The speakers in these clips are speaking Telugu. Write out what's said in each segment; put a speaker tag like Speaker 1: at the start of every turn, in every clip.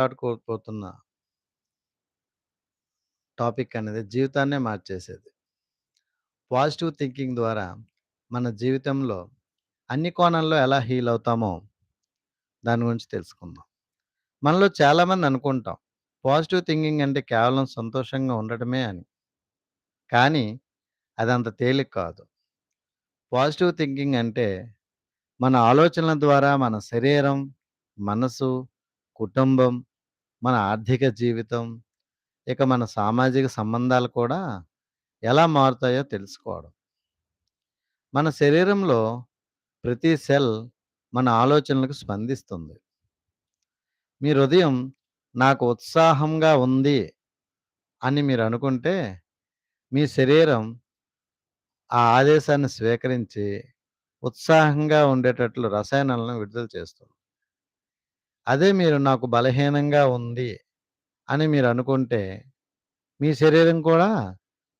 Speaker 1: మాట్లాడుకోపోతున్న టాపిక్ అనేది జీవితాన్నే మార్చేసేది. పాజిటివ్ థింకింగ్ ద్వారా మన జీవితంలో అన్ని కోణాల్లో ఎలా హీల్ అవుతామో దాని గురించి తెలుసుకుందాం. మనలో చాలామంది అనుకుంటాం పాజిటివ్ థింకింగ్ అంటే కేవలం సంతోషంగా ఉండటమే అని. కానీ అదంత తేలిక కాదు. పాజిటివ్ థింకింగ్ అంటే మన ఆలోచనల ద్వారా మన శరీరం, మనసు, కుటుంబం, మన ఆర్థిక జీవితం, ఇక మన సామాజిక సంబంధాలు కూడా ఎలా మారుతాయో తెలుసుకోవడం. మన శరీరంలో ప్రతి సెల్ మన ఆలోచనలకు స్పందిస్తుంది. మీ హృదయం నాకు ఉత్సాహంగా ఉంది అని మీరు అనుకుంటే మీ శరీరం ఆ ఆదేశాన్ని స్వీకరించి ఉత్సాహంగా ఉండేటట్లు రసాయనాలను విడుదల చేస్తుంది. అదే మీరు నాకు బలహీనంగా ఉంది అని మీరు అనుకుంటే మీ శరీరం కూడా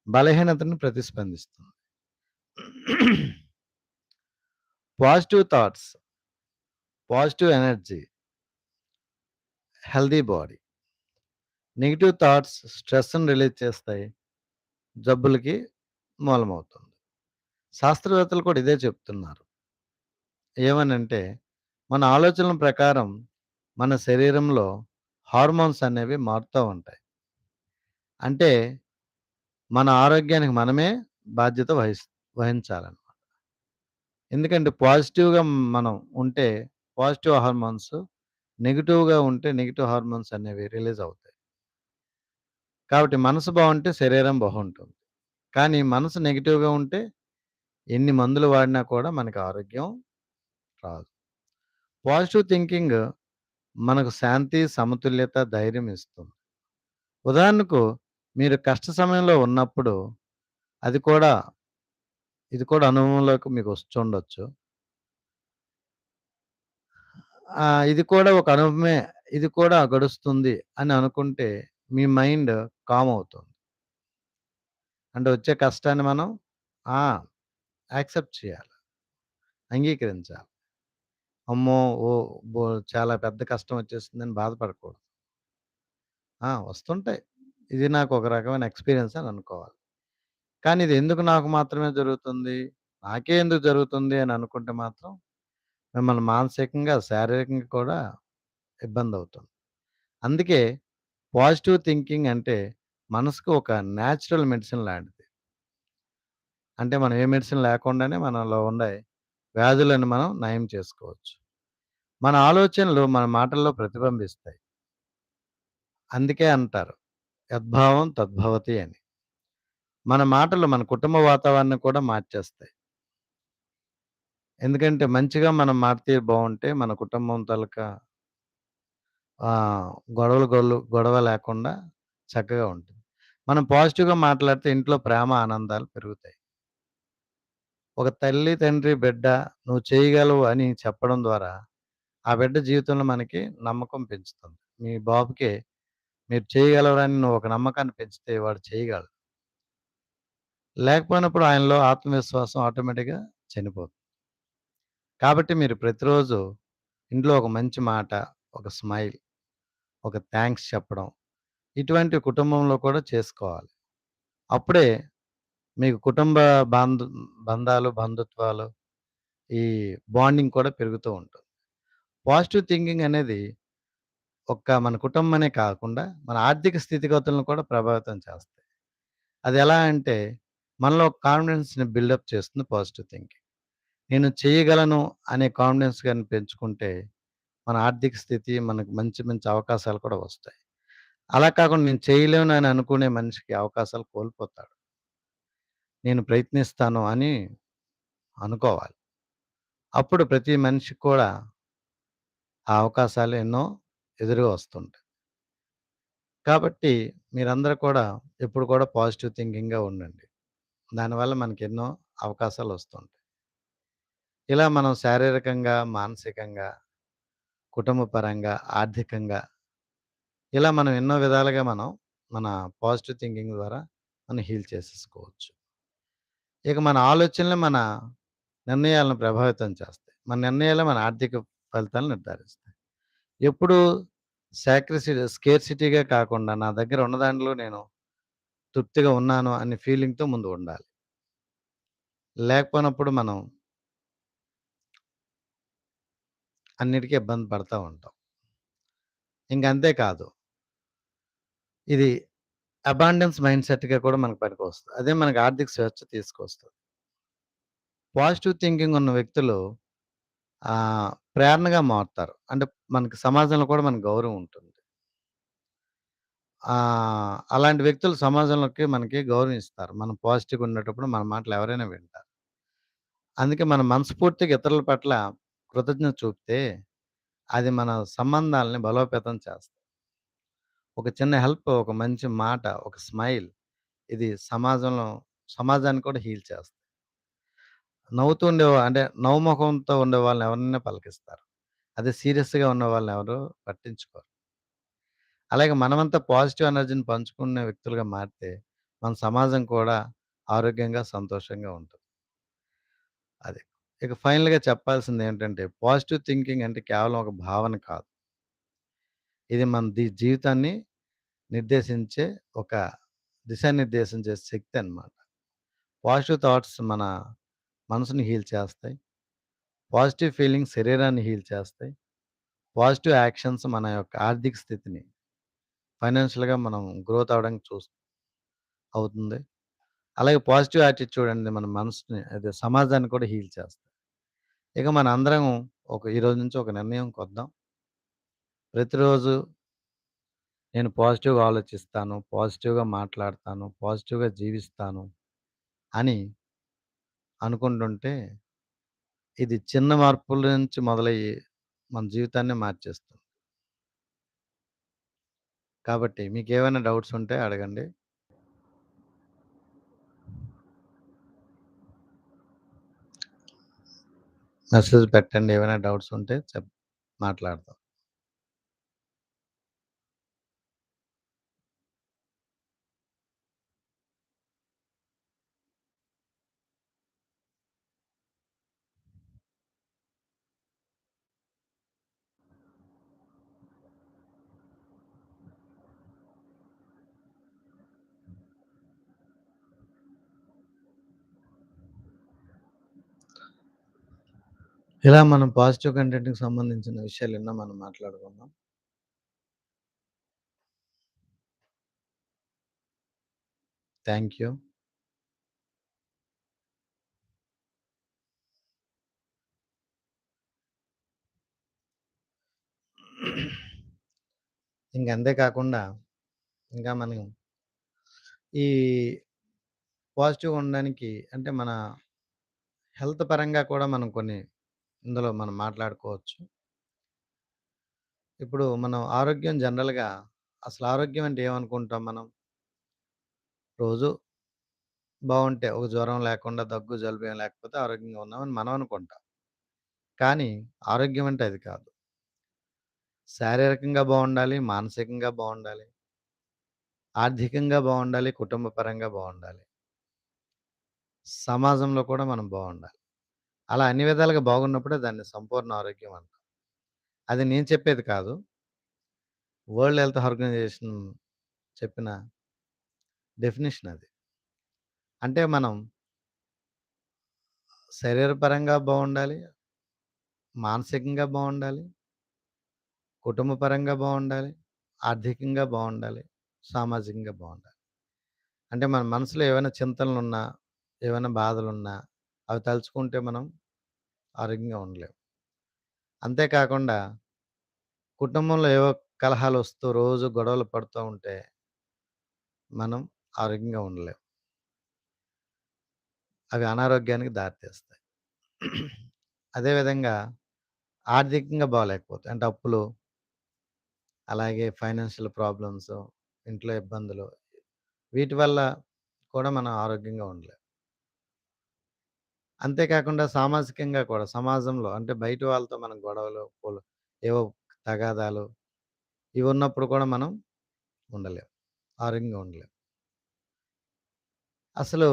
Speaker 1: బలహీనతను ప్రతిస్పందిస్తుంది. Positive thoughts, positive energy, healthy body. Negative thoughts స్ట్రెస్‌ని రిలీజ్ చేస్తాయి. జబ్బులకి మూలమవుతుంది. శాస్త్రవేత్తలు కూడా ఇదే చెప్తున్నారు. ఏమనంటే మన ఆలోచనల ప్రకారం మన శరీరంలో హార్మోన్స్ అనేవి మారుతూ ఉంటాయి. అంటే మన ఆరోగ్యానికి మనమే బాధ్యత వహిస్ వహించాలన్నమాట ఎందుకంటే పాజిటివ్‌గా మనం ఉంటే పాజిటివ్ హార్మోన్స్, నెగిటివ్గా ఉంటే నెగిటివ్ హార్మోన్స్ అనేవి రిలీజ్ అవుతాయి. కాబట్టి మనసు బాగుంటే శరీరం బాగుంటుంది కానీ మనసు నెగిటివ్గా ఉంటే ఎన్ని మందులు వాడినా కూడా మనకి ఆరోగ్యం రాదు. పాజిటివ్ థింకింగ్ మనకు శాంతి, సమతుల్యత, ధైర్యం ఇస్తుంది. ఉదాహరణకు మీరు కష్ట సమయంలో ఉన్నప్పుడు అది కూడా ఇది కూడా అనుభవంలోకి మీకు వస్తుండొచ్చు ఇది కూడా ఒక అనుభవమే. ఇది కూడా గడుస్తుంది అని అనుకుంటే మీ మైండ్ కామ్ అవుతుంది. అంటే వచ్చే కష్టాన్ని మనం యాక్సెప్ట్ చేయాలి. అంగీకరించాలి. అమ్మో! ఓ బో చాలా పెద్ద కష్టం వచ్చేస్తుందని బాధపడకూడదు. ఆ! వస్తుంటాయి. ఇది నాకు ఒక రకమైన ఎక్స్‌పీరియన్స్ అని అనుకోవాలి. కానీ ఇది ఎందుకు నాకు మాత్రమే జరుగుతుంది? నాకే ఎందుకు జరుగుతుంది అని అనుకుంటే మాత్రం మిమ్మల్ని మానసికంగా, శారీరకంగా కూడా ఇబ్బందవుతుంది. అందుకే పాజిటివ్ థింకింగ్ అంటే మనసుకు ఒక న్యాచురల్ మెడిసిన్ లాంటిది. అంటే మనం ఏ మెడిసిన్ లేకుండానే మనలో ఉండే వ్యాధులను మనం నయం చేసుకోవచ్చు. మన ఆలోచనలు మన మాటల్లో ప్రతిబింబిస్తాయి. అందుకే అంటారు యద్భావం తద్భవతి అని. మన మాటలు మన కుటుంబ వాతావరణం కూడా మార్చేస్తాయి. ఎందుకంటే మంచిగా మనం మారితే బాగుంటే మన కుటుంబం తలక గొడవలు గొడవలు గొల్లు గొడవ లేకుండా చక్కగా ఉంటుంది. మనం పాజిటివ్‌గా మాట్లాడితే ఇంట్లో ప్రేమ, ఆనందాలు పెరుగుతాయి. ఒక తల్లి, తండ్రి, బిడ్డ నువ్వు చేయగలవు అని చెప్పడం ద్వారా ఆ బిడ్డ జీవితంలో మనకి నమ్మకం పెంచుతుంది. మీ బాబుకి మీరు చేయగలరని నువ్వు ఒక నమ్మకాన్ని పెంచితే వాడు చేయగలడు. లేకపోయినప్పుడు ఆయనలో ఆత్మవిశ్వాసం ఆటోమేటిక్‌గా చనిపోతుంది. కాబట్టి మీరు ప్రతిరోజు ఇంట్లో ఒక మంచి మాట, ఒక స్మైల్, ఒక థ్యాంక్స్ చెప్పడం ఇటువంటి కుటుంబంలో కూడా చేసుకోవాలి. అప్పుడే మీకు కుటుంబ బాంధ బంధాలు, బంధుత్వాలు ఈ బాండింగ్ కూడా పెరుగుతూ ఉంటుంది. పాజిటివ్ థింకింగ్ అనేది ఒక్క మన కుటుంబమనే కాకుండా మన ఆర్థిక స్థితిగతులను కూడా ప్రభావితం చేస్తాయి. అది ఎలా అంటే మనలో కాన్ఫిడెన్స్‌ని బిల్డప్ చేస్తుంది పాజిటివ్ థింకింగ్. నేను చేయగలను అనే కాన్ఫిడెన్స్ కానీ పెంచుకుంటే మన ఆర్థిక స్థితి మనకు మంచి మంచి అవకాశాలు కూడా వస్తాయి. అలా కాకుండా నేను చేయలేను అని అనుకునే మనిషికి అవకాశాలు కోల్పోతాడు. నేను ప్రయత్నిస్తాను అని అనుకోవాలి. అప్పుడు ప్రతి మనిషికి కూడా ఆ అవకాశాలు ఎన్నో ఎదురుగా వస్తుంటాయి. కాబట్టి మీరందరూ కూడా ఎప్పుడు కూడా పాజిటివ్ థింకింగ్‌గా ఉండండి. దానివల్ల మనకి ఎన్నో అవకాశాలు వస్తుంటాయి. ఇలా మనం శారీరకంగా, మానసికంగా, కుటుంబ పరంగా, ఆర్థికంగా ఇలా మనం ఎన్నో విధాలుగా మనం మన పాజిటివ్ థింకింగ్ ద్వారా మనం హీల్ చేసేసుకోవచ్చు. ఇక మన ఆలోచనలు మన నిర్ణయాలను ప్రభావితం చేస్తాయి. మన నిర్ణయాలు మన ఆర్థిక ఫలితాలను నిర్ధారిస్తాయి. ఎప్పుడు సాక్రిసిటీ స్కేర్సిటీగా కాకుండా నా దగ్గర ఉన్న దాంట్లో నేను తృప్తిగా ఉన్నాను అనే ఫీలింగ్‌తో ముందు ఉండాలి. లేకపోయినప్పుడు మనం అన్నిటికీ ఇబ్బంది పడుతూ ఉంటాం. ఇంక కాదు. ఇది అబాండెన్స్ మైండ్ సెట్‌గా కూడా మనకు పనికొస్తుంది అదే మనకు ఆర్థిక స్వేచ్ఛ తీసుకొస్తుంది పాజిటివ్ థింకింగ్ ఉన్న వ్యక్తులు ప్రేరణగా మారుతారు. అంటే మనకి సమాజంలో కూడా మనకు గౌరవం ఉంటుంది. అలాంటి వ్యక్తులు సమాజంలోకి మనకి గౌరవం ఇస్తారు. మనం పాజిటివ్‌గా ఉండేటప్పుడు మన మాటలు ఎవరైనా వింటారు. అందుకే మనం మనస్ఫూర్తిగా ఇతరుల పట్ల కృతజ్ఞత చూపితే, అది మన సంబంధాలని బలోపేతం చేస్తుంది ఒక చిన్న హెల్ప్, ఒక మంచి మాట, ఒక స్మైల్ ఇది సమాజంలో సమాజాన్ని కూడా హీల్ చేస్తుంది నవ్వుతూ ఉండేవా అంటే నవ్వుముఖంతో ఉండే వాళ్ళని ఎవరినైనా పలకిస్తారు. అదే సీరియస్‌గా ఉన్న వాళ్ళని ఎవరు పట్టించుకోరు. అలాగే మనమంతా పాజిటివ్ ఎనర్జీని పంచుకునే వ్యక్తులుగా మారితే, మన సమాజం కూడా ఆరోగ్యంగా, సంతోషంగా ఉంటుంది. అది. ఇక ఫైనల్‌గా చెప్పాల్సింది ఏంటంటే పాజిటివ్ థింకింగ్ అంటే కేవలం ఒక భావన కాదు. ఇది మన ది జీవితాన్ని నిర్దేశించే ఒక దిశానిర్దేశం చేసే శక్తి అన్నమాట. పాజిటివ్ థాట్స్ మన మనసుని హీల్ చేస్తాయి. పాజిటివ్ ఫీలింగ్స్ శరీరాన్ని హీల్ చేస్తాయి. పాజిటివ్ యాక్షన్స్ మన యొక్క ఆర్థిక స్థితిని ఫైనాన్షియల్‌గా మనం గ్రోత్ అవడానికి చూ అవుతుంది. అలాగే పాజిటివ్ యాటిట్యూడ్ అనేది మన మనసుని అదే సమాజాన్ని కూడా హీల్ చేస్తాయి ఇక మనందరం ఒక ఈరోజు నుంచి ఒక నిర్ణయం కొద్దాం ప్రతిరోజు నేను పాజిటివ్‌గా ఆలోచిస్తాను, పాజిటివ్‌గా మాట్లాడతాను, పాజిటివ్‌గా జీవిస్తాను అని అనుకుంటుంటే, ఇది చిన్న మార్పుల నుంచి మొదలయ్యి మన జీవితాన్ని మార్చేస్తుంది. కాబట్టి మీకు ఏమైనా డౌట్స్ ఉంటే అడగండి. మెసేజ్ పెట్టండి. ఏమైనా డౌట్స్ ఉంటే చెప్ మాట్లాడదాం. ఇలా మనం పాజిటివ్ కంటెంట్‌కి సంబంధించిన విషయాలు ఎన్నో మనం మాట్లాడుకుందాం థ్యాంక్ యూ. ఇంక అంతే కాకుండా, ఇంకా మనం ఈ పాజిటివ్‌గా ఉండడానికి అంటే మన హెల్త్ పరంగా కూడా మనం కొన్ని ఇందులో మనం మాట్లాడుకోవచ్చు. ఇప్పుడు మనం ఆరోగ్యం జనరల్‌గా అసలు ఆరోగ్యం అంటే ఏమనుకుంటాం మనం? రోజు బాగుంటే ఒక జ్వరం లేకుండా, దగ్గు, జలుబు ఏం లేకపోతే ఆరోగ్యంగా ఉన్నామని మనం అనుకుంటాం. కానీ ఆరోగ్యం అంటే అది కాదు. శారీరకంగా బాగుండాలి మానసికంగా బాగుండాలి ఆర్థికంగా బాగుండాలి కుటుంబ పరంగా సమాజంలో కూడా మనం బాగుండాలి అలా అన్ని విధాలుగా బాగున్నప్పుడే దాన్ని సంపూర్ణ ఆరోగ్యం అంటాం. అది నేను చెప్పేది కాదు. వరల్డ్ హెల్త్ ఆర్గనైజేషన్ చెప్పిన డెఫినిషన్ అది. అంటే మనం శరీరపరంగా బాగుండాలి మానసికంగా బాగుండాలి కుటుంబపరంగా బాగుండాలి ఆర్థికంగా బాగుండాలి సామాజికంగా బాగుండాలి అంటే మన మనసులో ఏవైనా చింతనలున్నా, ఏవైనా బాధలున్నా అవి తలుచుకుంటే మనం ఆరోగ్యంగా ఉండలేము అంతేకాకుండా కుటుంబంలో ఏవో కలహాలొస్తూ రోజు గొడవలు పడుతూ ఉంటే మనం ఆరోగ్యంగా ఉండలేం. అవి అనారోగ్యానికి దారితీస్తాయి. అదేవిధంగా ఆర్థికంగా బాలేకపోతే అంటే అప్పులు అలాగే ఫైనాన్షియల్ ప్రాబ్లమ్స్, ఇంట్లో ఇబ్బందులు వీటి వల్ల కూడా మనం ఆరోగ్యంగా ఉండలేం. అంతేకాకుండా సామాజికంగా కూడా సమాజంలో అంటే బయట వాళ్ళతో మనం గొడవలు, పోలు ఏవో తగాదాలు ఇవి ఉన్నప్పుడు కూడా మనం ఉండలేము ఆరోగ్యంగా ఉండలేము అసలు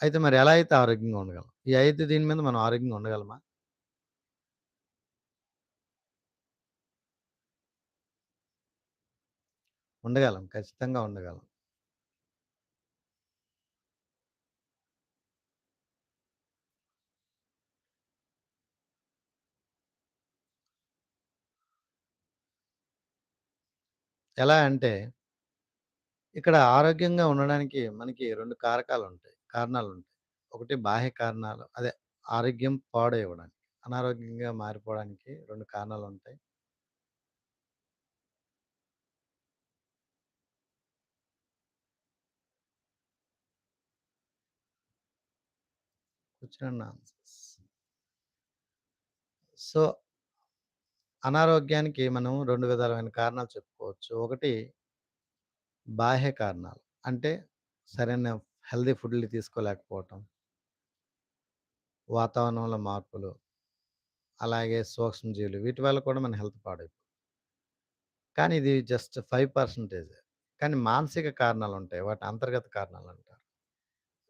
Speaker 1: అయితే మరి ఎలా అయితే ఆరోగ్యంగా ఉండగలం? ఈ 5 దీని మీద మనం ఆరోగ్యంగా ఉండగలమా? ఉండగలం. ఖచ్చితంగా ఉండగలం. ఎలా అంటే ఇక్కడ ఆరోగ్యంగా ఉండడానికి మనకి 2 కారకాలుంటాయి. కారణాలుంటాయి. ఒకటి బాహ్య కారణాలు. అదే ఆరోగ్యం పాడైవ్వడానికి. అనారోగ్యంగా మారిపోవడానికి 2 కారణాలుంటాయి. ఉంటాయి సో, అనారోగ్యానికి మనం రెండు విధాలమైన కారణాలు చెప్పుకోవచ్చు. ఒకటి బాహ్య కారణాలు. అంటే సరైన హెల్తీ ఫుడ్‌లు తీసుకోలేకపోవటం. వాతావరణంలో మార్పులు. అలాగే సూక్ష్మజీవులు వీటి వల్ల కూడా మన హెల్త్ పాడైపోతుంది. కానీ ఇది జస్ట్ ఫైవ్ పర్సంటేజ్ కానీ మానసిక కారణాలు ఉంటాయి వాటి అంతర్గత కారణాలు అంటారు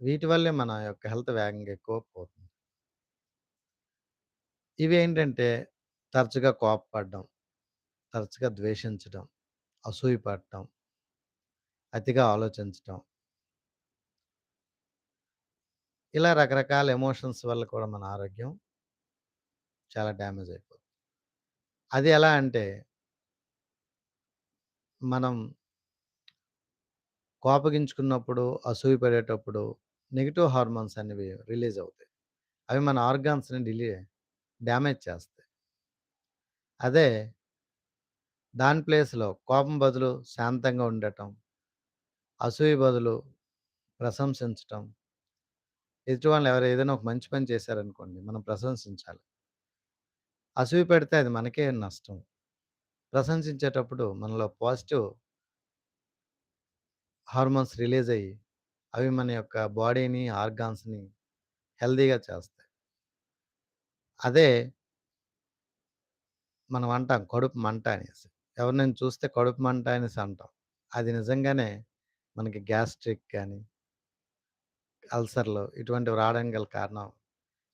Speaker 1: వీటి వల్లే మన యొక్క హెల్త్ వేగంగా ఎక్కువ పోతుంది. ఏంటంటే తరచుగా కోపపడడం, తరచుగా ద్వేషించడం, అసూయ పడటం, అతిగా ఆలోచించటం. ఇలా రకరకాల ఎమోషన్స్ వల్ల కూడా మన ఆరోగ్యం చాలా డ్యామేజ్ అయిపోతుంది. అది ఎలా అంటే మనం కోపగించుకున్నప్పుడు, అసూయ పడేటప్పుడు నెగెటివ్ హార్మోన్స్ అనేవి రిలీజ్ అవుతాయి. అవి మన ఆర్గాన్స్‌ని డిలే డ్యామేజ్ చేస్తాయి. అదే దాని ప్లేస్‌లో కోపం బదులు శాంతంగా ఉండటం. అసూయ బదులు ప్రశంసించటం. ఎదుటి వాళ్ళు ఎవరు ఏదైనా ఒక మంచి పని చేశారనుకోండి, మనం ప్రశంసించాలి. అసూయ పెడితే అది మనకే నష్టం. ప్రశంసించేటప్పుడు మనలో పాజిటివ్ హార్మోన్స్ రిలీజ్ అయ్యి, అవి మన యొక్క బాడీని, ఆర్గాన్స్‌ని హెల్తీగా చేస్తాయి. అదే మనం అంటాం కడుపు మంట అనేసి. ఎవరినైనా చూస్తే కడుపు మంట అనేసి అంటాం. అది నిజంగానే మనకి గ్యాస్ట్రిక్ కానీ అల్సర్‌లు ఇటువంటివి రావడానికి గల కారణం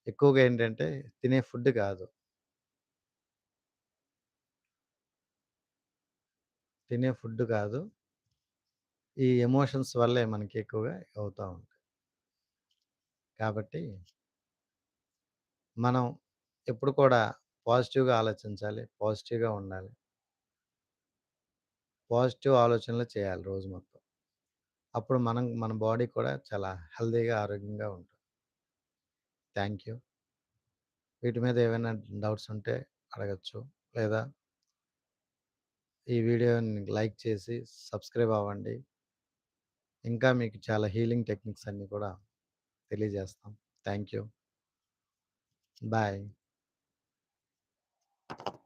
Speaker 1: ఎక్కువగా ఏంటంటే తినే ఫుడ్ కాదు. తినే ఫుడ్ కాదు. ఈ ఎమోషన్స్ వల్లే మనకి ఎక్కువగా అవుతా ఉంటాయి. కాబట్టి మనం ఎప్పుడు కూడా పాజిటివ్‌గా ఆలోచించాలి. పాజిటివ్‌గా ఉండాలి. పాజిటివ్ ఆలోచనలు చేయాలి రోజు మొత్తం. అప్పుడు మనం మన బాడీ కూడా చాలా హెల్దీగా ఆరోగ్యంగా ఉంటుంది. Thank you. వీటి మీద ఏమైనా డౌట్స్ ఉంటే అడగచ్చు లేదా ఈ వీడియోని లైక్ చేసి సబ్స్క్రైబ్ అవ్వండి. ఇంకా మీకు చాలా హీలింగ్ టెక్నిక్స్ అన్నీ కూడా తెలియజేస్తాం. Thank you. బాయ్. you